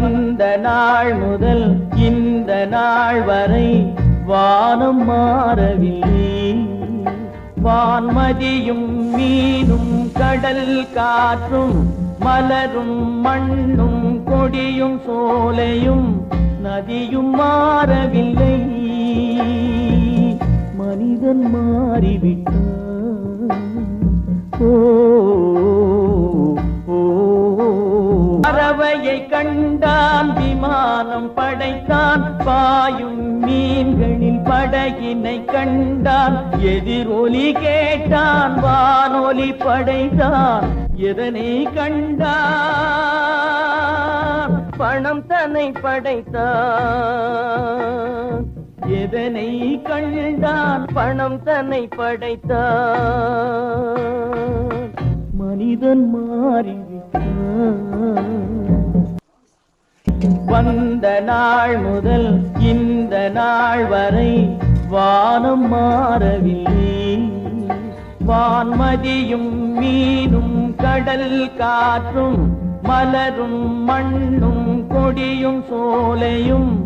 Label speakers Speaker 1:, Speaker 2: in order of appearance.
Speaker 1: வந்த நாள் முதல் இந்த நாள் வரை வானம் மாறவில்லை. வான்மதியும் மீனும் கடல் காற்றும் மலரும் மண்ணும் கொடியும் சோலையும் நதியும் மாறவில்லை. மனிதன் மாறிவிட்டான். ஓ பறவையை கண்டான் விமானம் படைத்தான் பாயும் மீன்களில் படகினை கண்டான். எதிரொலி கேட்டான் வானொலி படைத்தான். எதனை கண்டான்? பணம் தன்னை படைத்தான். எதனை கண்டான்? பணம் தன்னை படைத்தான். மனிதன் மாறிவிட்டான். வந்த நாள் முதல் இந்த நாள் வரை வானம் மாறவில்லை. வான்மதியும் மீனும் கடல் காற்றும் மலரும் மண்ணும் கொடியும் சோலையும்